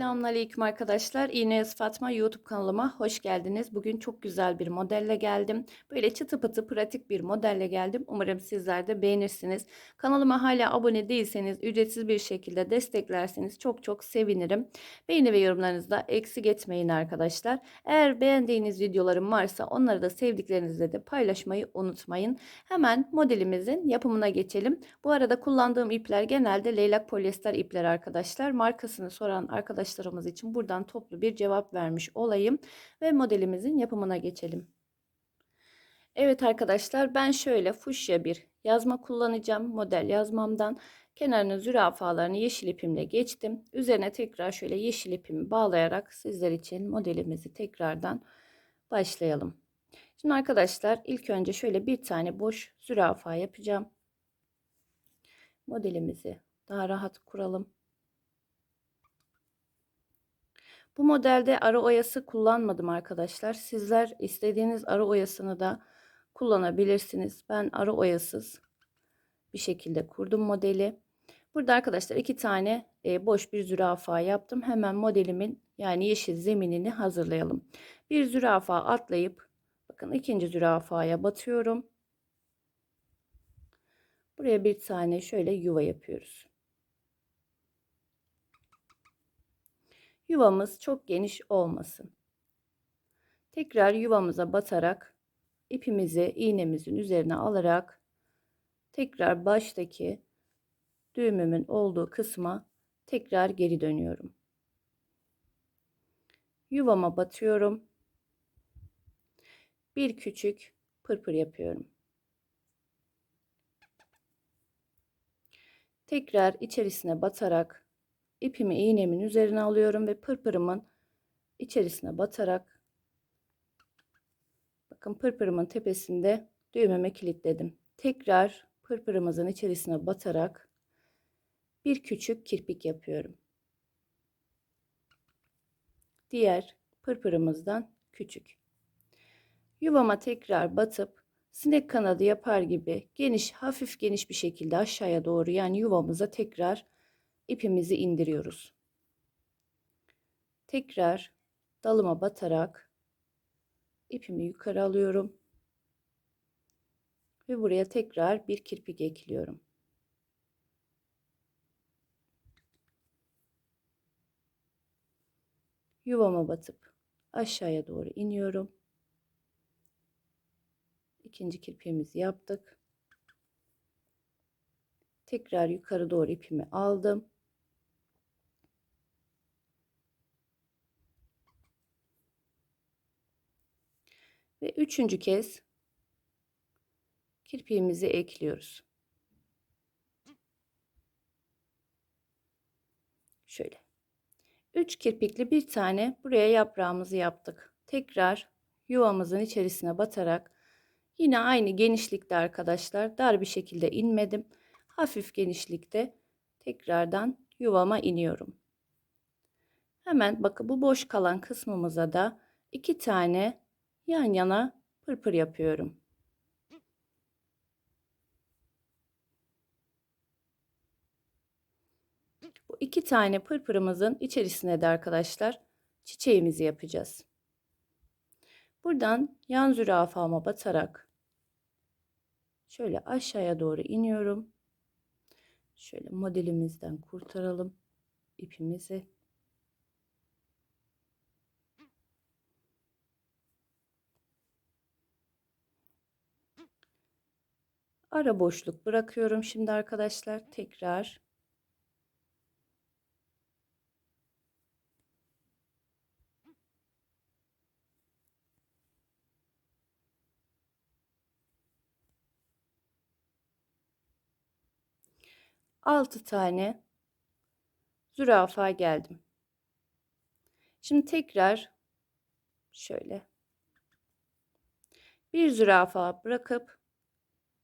Selamünaleyküm arkadaşlar. İğneyaz Fatma YouTube kanalıma hoş geldiniz. Bugün çok güzel bir modelle geldim. Böyle çıtı pıtı pratik bir modelle geldim. Umarım sizler de beğenirsiniz. Kanalıma hala abone değilseniz ücretsiz bir şekilde desteklerseniz çok çok sevinirim. Beğeni ve yorumlarınızda eksik etmeyin arkadaşlar. Eğer beğendiğiniz videolarım varsa onları da sevdiklerinizle de paylaşmayı unutmayın. Hemen modelimizin yapımına geçelim. Bu arada kullandığım ipler genelde leylak polyester ipler arkadaşlar. Markasını soran arkadaşlarımız için buradan toplu bir cevap vermiş olayım ve modelimizin yapımına geçelim. Evet arkadaşlar ben şöyle fuşya bir yazma kullanacağım. Model yazmamdan kenarını zürafalarını yeşil ipimle geçtim. Üzerine tekrar şöyle yeşil ipimi bağlayarak sizler için modelimizi tekrardan başlayalım. Şimdi arkadaşlar ilk önce şöyle bir tane boş zürafa yapacağım. Modelimizi daha rahat kuralım. Bu modelde arı oyası kullanmadım arkadaşlar. Sizler istediğiniz arı oyasını da kullanabilirsiniz. Ben arı oyasız bir şekilde kurdum modeli. Burada arkadaşlar iki tane e, boş bir zürafa yaptım. Hemen modelimin yani yeşil zeminini hazırlayalım. Bir zürafa atlayıp bakın ikinci zürafaya batıyorum. Buraya bir tane şöyle yuva yapıyoruz. Yuvamız çok geniş olmasın. Tekrar yuvamıza batarak ipimizi iğnemizin üzerine alarak tekrar baştaki düğümümün olduğu kısma tekrar geri dönüyorum. Yuvama batıyorum. Bir küçük pırpır yapıyorum. Tekrar içerisine batarak ipimi iğnemin üzerine alıyorum ve pırpırımın içerisine batarak bakın pırpırımın tepesinde düğümeme kilitledim. Tekrar pırpırımızın içerisine batarak bir küçük kirpik yapıyorum. Diğer pırpırımızdan küçük. Yuvama tekrar batıp sinek kanadı yapar gibi geniş hafif geniş bir şekilde aşağıya doğru yani yuvamıza tekrar ipimizi indiriyoruz. Tekrar dalıma batarak ipimi yukarı alıyorum. Ve buraya tekrar bir kirpik ekliyorum. Yuvama batıp aşağıya doğru iniyorum. İkinci kirpiğimizi yaptık. Tekrar yukarı doğru ipimi aldım. Ve üçüncü kez kirpiğimizi ekliyoruz. Şöyle. Üç kirpikli bir tane buraya yaprağımızı yaptık. Tekrar yuvamızın içerisine batarak yine aynı genişlikte arkadaşlar dar bir şekilde inmedim. Hafif genişlikte tekrardan yuvama iniyorum. Hemen bakın bu boş kalan kısmımıza da iki tane yan yana pırpır yapıyorum. Bu iki tane pırpırımızın içerisine de arkadaşlar çiçeğimizi yapacağız. Buradan yan zürafama batarak şöyle aşağıya doğru iniyorum. Şöyle modelimizden kurtaralım ipimizi. Ara boşluk bırakıyorum şimdi arkadaşlar. Tekrar altı tane zürafa geldim. Şimdi tekrar şöyle bir zürafa bırakıp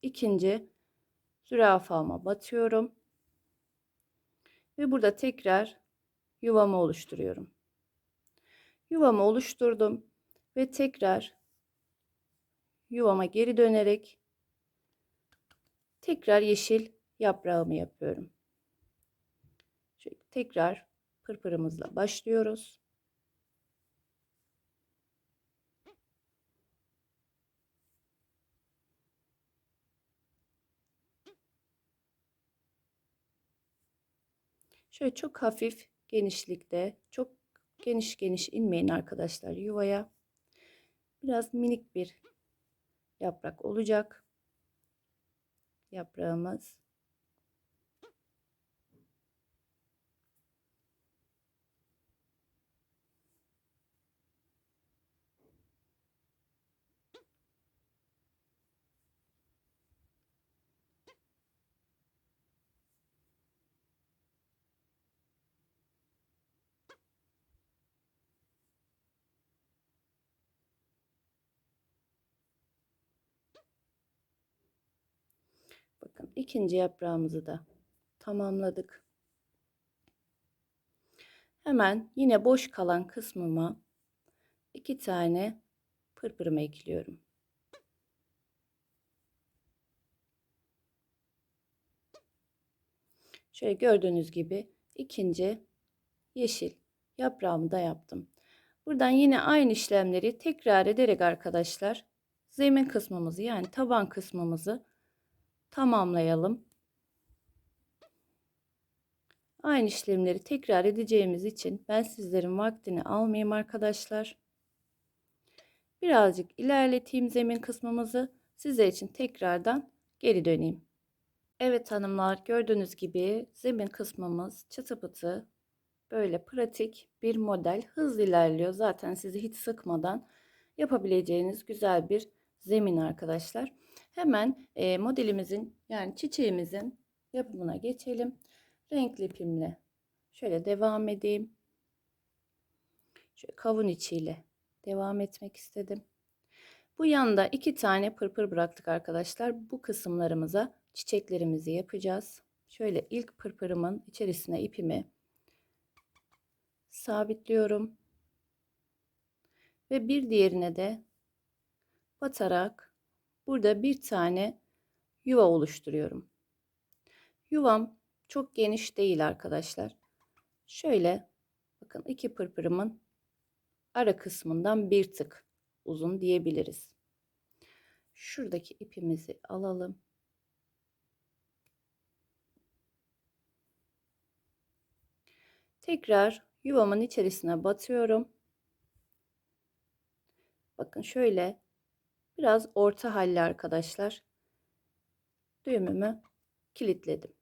ikinci zürafama batıyorum. Ve burada tekrar yuvamı oluşturuyorum. Yuvamı oluşturdum ve tekrar yuvama geri dönerek tekrar yeşil yaprağımı yapıyorum. Şöyle tekrar pırpırımızla başlıyoruz. Şöyle çok hafif genişlikte, çok geniş geniş inmeyin arkadaşlar yuvaya. Biraz minik bir yaprak olacak. Yaprağımız. Bakın ikinci yaprağımızı da tamamladık. Hemen yine boş kalan kısmıma iki tane pırpırımı ekliyorum. Şöyle gördüğünüz gibi ikinci yeşil yaprağımı da yaptım. Buradan yine aynı işlemleri tekrar ederek arkadaşlar zemin kısmımızı yani taban kısmımızı tamamlayalım. Aynı işlemleri tekrar edeceğimiz için ben sizlerin vaktini almayayım arkadaşlar. Birazcık ilerleteyim zemin kısmımızı. Sizler için tekrardan geri döneyim. Evet hanımlar gördüğünüz gibi zemin kısmımız çıtı pıtı böyle pratik bir model hızlı ilerliyor. Zaten sizi hiç sıkmadan yapabileceğiniz güzel bir zemin arkadaşlar. Hemen e, modelimizin yani çiçeğimizin yapımına geçelim. Renkli ipimle şöyle devam edeyim. Şöyle kavun içiyle devam etmek istedim. Bu yanda iki tane pırpır bıraktık arkadaşlar. Bu kısımlarımıza çiçeklerimizi yapacağız. Şöyle ilk pırpırımın içerisine ipimi sabitliyorum. Ve bir diğerine de batarak burada bir tane yuva oluşturuyorum. Yuvam çok geniş değil arkadaşlar. Şöyle bakın iki pırpırımın ara kısmından bir tık uzun diyebiliriz. Şuradaki ipimizi alalım. Tekrar yuvamın içerisine batıyorum. Bakın şöyle biraz orta halli arkadaşlar. Düğümümü kilitledim.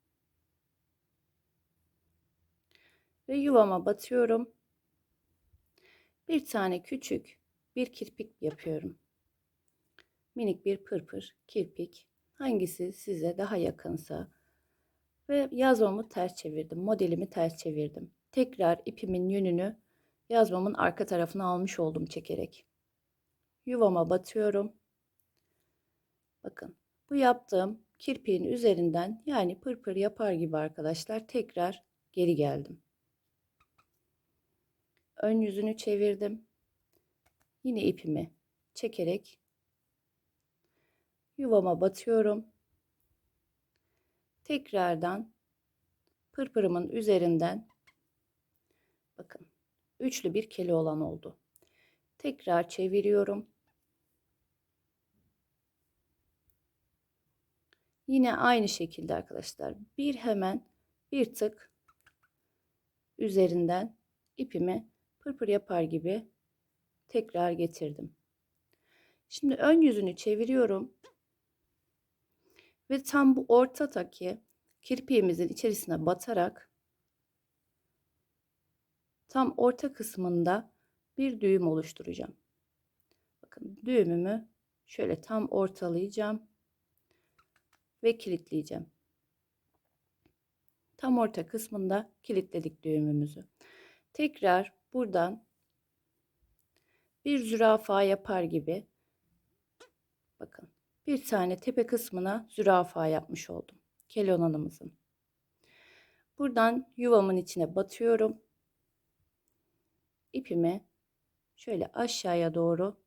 Ve yuvama batıyorum. Bir tane küçük bir kirpik yapıyorum. Minik bir pırpır, kirpik. Hangisi size daha yakınsa. Ve yazmamı ters çevirdim. Modelimi ters çevirdim. Tekrar ipimin yönünü yazmamın arka tarafına almış oldum çekerek. Yuvama batıyorum. Bakın bu yaptığım kirpiğin üzerinden yani pırpır yapar gibi arkadaşlar tekrar geri geldim. Ön yüzünü çevirdim. Yine ipimi çekerek yuvama batıyorum. Tekrardan pırpırımın üzerinden bakın üçlü bir kele olan oldu. Tekrar çeviriyorum. Yine aynı şekilde arkadaşlar bir hemen bir tık üzerinden ipimi pırpır yapar gibi tekrar getirdim. Şimdi ön yüzünü çeviriyorum. Ve tam bu ortadaki kirpiğimizin içerisine batarak tam orta kısmında bir düğüm oluşturacağım. Bakın düğümümü şöyle tam ortalayacağım ve kilitleyeceğim. Tam orta kısmında kilitledik düğümümüzü. Tekrar buradan bir zürafa yapar gibi bakın bir tane tepe kısmına zürafa yapmış oldum. Kelonanımızın. Buradan yuvamın içine batıyorum. İpimi şöyle aşağıya doğru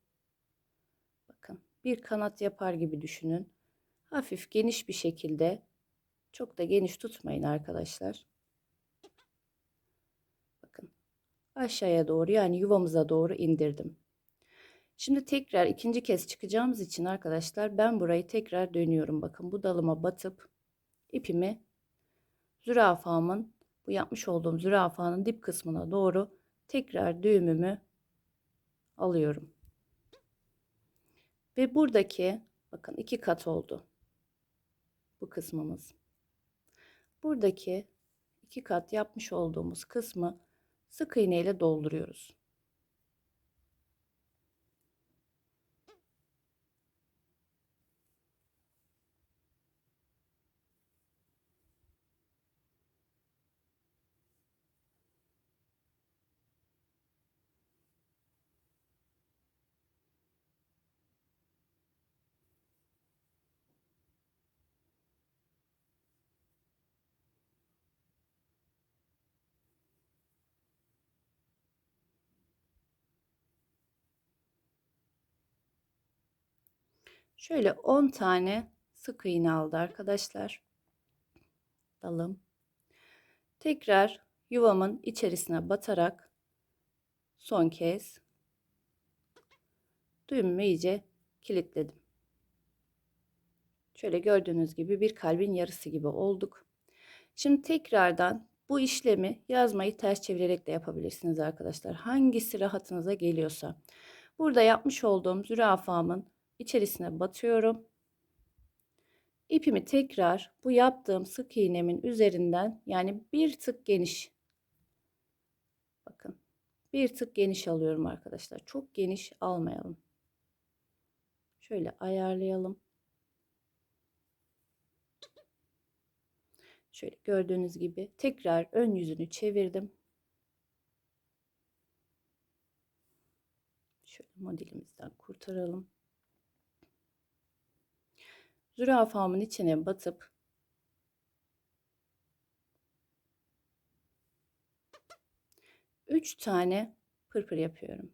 bakın bir kanat yapar gibi düşünün. Hafif geniş bir şekilde çok da geniş tutmayın arkadaşlar. aşağıya doğru yani yuvamıza doğru indirdim. Şimdi tekrar ikinci kez çıkacağımız için arkadaşlar ben burayı tekrar dönüyorum. Bakın bu dalıma batıp ipimi zürafamın bu yapmış olduğum zürafanın dip kısmına doğru tekrar düğümümü alıyorum. Ve buradaki bakın iki kat oldu. Bu kısmımız. Buradaki iki kat yapmış olduğumuz kısmı sık iğne ile dolduruyoruz. Şöyle 10 tane sık iğne aldı arkadaşlar. Dalım. Tekrar yuvamın içerisine batarak son kez düğümümü iyice kilitledim. Şöyle gördüğünüz gibi bir kalbin yarısı gibi olduk. Şimdi tekrardan bu işlemi yazmayı ters çevirerek de yapabilirsiniz arkadaşlar. Hangisi rahatınıza geliyorsa. Burada yapmış olduğum zürafamın içerisine batıyorum. İpimi tekrar bu yaptığım sık iğnemin üzerinden yani bir tık geniş bakın bir tık geniş alıyorum arkadaşlar. Çok geniş almayalım. Şöyle ayarlayalım. Şöyle gördüğünüz gibi tekrar ön yüzünü çevirdim. Şöyle modelimizden kurtaralım. Zürafamın içine batıp üç tane pırpır yapıyorum.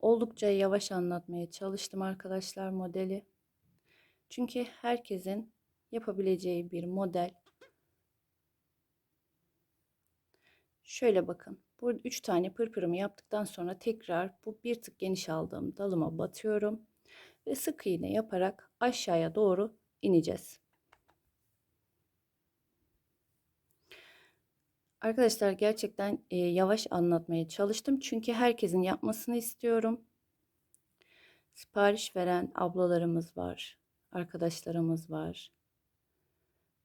Oldukça yavaş anlatmaya çalıştım arkadaşlar modeli. Çünkü herkesin yapabileceği bir model. Şöyle bakın. Burada 3 tane pırpırımı yaptıktan sonra tekrar bu bir tık geniş aldığım dalıma batıyorum. Ve sık iğne yaparak aşağıya doğru ineceğiz. Arkadaşlar gerçekten e, yavaş anlatmaya çalıştım. Çünkü herkesin yapmasını istiyorum. Sipariş veren ablalarımız var. Arkadaşlarımız var.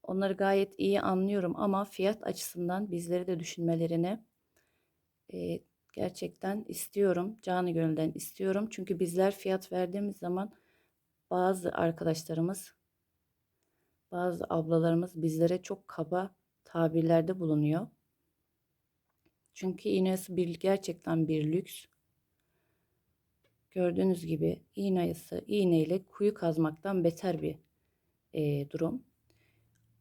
Onları gayet iyi anlıyorum ama fiyat açısından bizleri de düşünmelerini e, gerçekten istiyorum. Canı gönülden istiyorum. Çünkü bizler fiyat verdiğimiz zaman bazı arkadaşlarımız, bazı ablalarımız bizlere çok kaba tabirlerde bulunuyor. Çünkü iğnesi bir gerçekten bir lüks. Gördüğünüz gibi iğnesi iğneyle kuyu kazmaktan beter bir e, durum.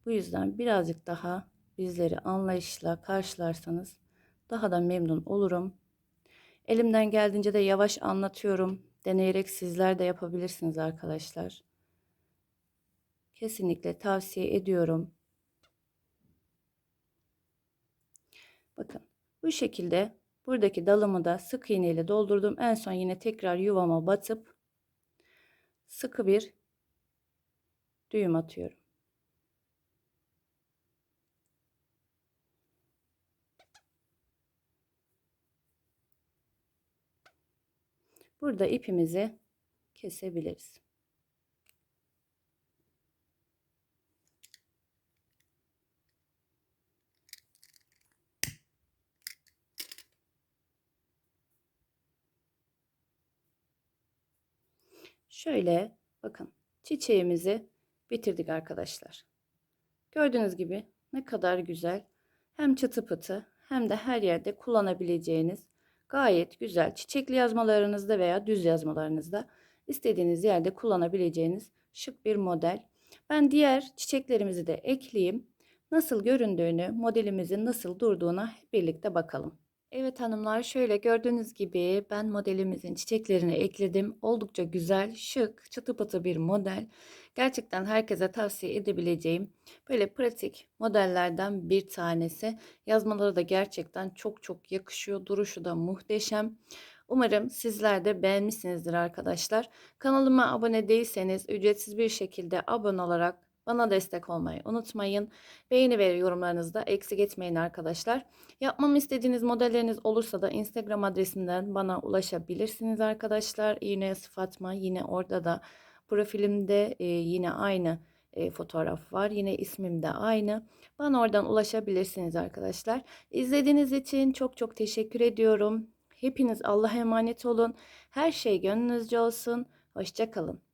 Bu yüzden birazcık daha bizleri anlayışla karşılarsanız daha da memnun olurum. Elimden geldiğince de yavaş anlatıyorum. Deneyerek sizler de yapabilirsiniz arkadaşlar. Kesinlikle tavsiye ediyorum. Bakın bu şekilde buradaki dalımı da sık iğne ile doldurdum. En son yine tekrar yuvama batıp sıkı bir düğüm atıyorum. Burada ipimizi kesebiliriz. Şöyle bakın çiçeğimizi bitirdik arkadaşlar. Gördüğünüz gibi ne kadar güzel hem çıtı pıtı hem de her yerde kullanabileceğiniz Gayet güzel. Çiçekli yazmalarınızda veya düz yazmalarınızda istediğiniz yerde kullanabileceğiniz şık bir model. Ben diğer çiçeklerimizi de ekleyeyim. Nasıl göründüğünü, modelimizin nasıl durduğuna birlikte bakalım. Evet hanımlar şöyle gördüğünüz gibi ben modelimizin çiçeklerini ekledim. Oldukça güzel, şık, çıtı pıtı bir model. Gerçekten herkese tavsiye edebileceğim böyle pratik modellerden bir tanesi. Yazmaları da gerçekten çok çok yakışıyor. Duruşu da muhteşem. Umarım sizler de beğenmişsinizdir arkadaşlar. Kanalıma abone değilseniz ücretsiz bir şekilde abone olarak bana destek olmayı unutmayın. Beğeni ve yorumlarınızı da eksik etmeyin arkadaşlar. Yapmamı istediğiniz modelleriniz olursa da Instagram adresinden bana ulaşabilirsiniz arkadaşlar. Yine Fatma yine orada da profilimde e, yine aynı e, fotoğraf var. Yine ismim de aynı. Bana oradan ulaşabilirsiniz arkadaşlar. İzlediğiniz için çok çok teşekkür ediyorum. Hepiniz Allah'a emanet olun. Her şey gönlünüzce olsun. Hoşçakalın.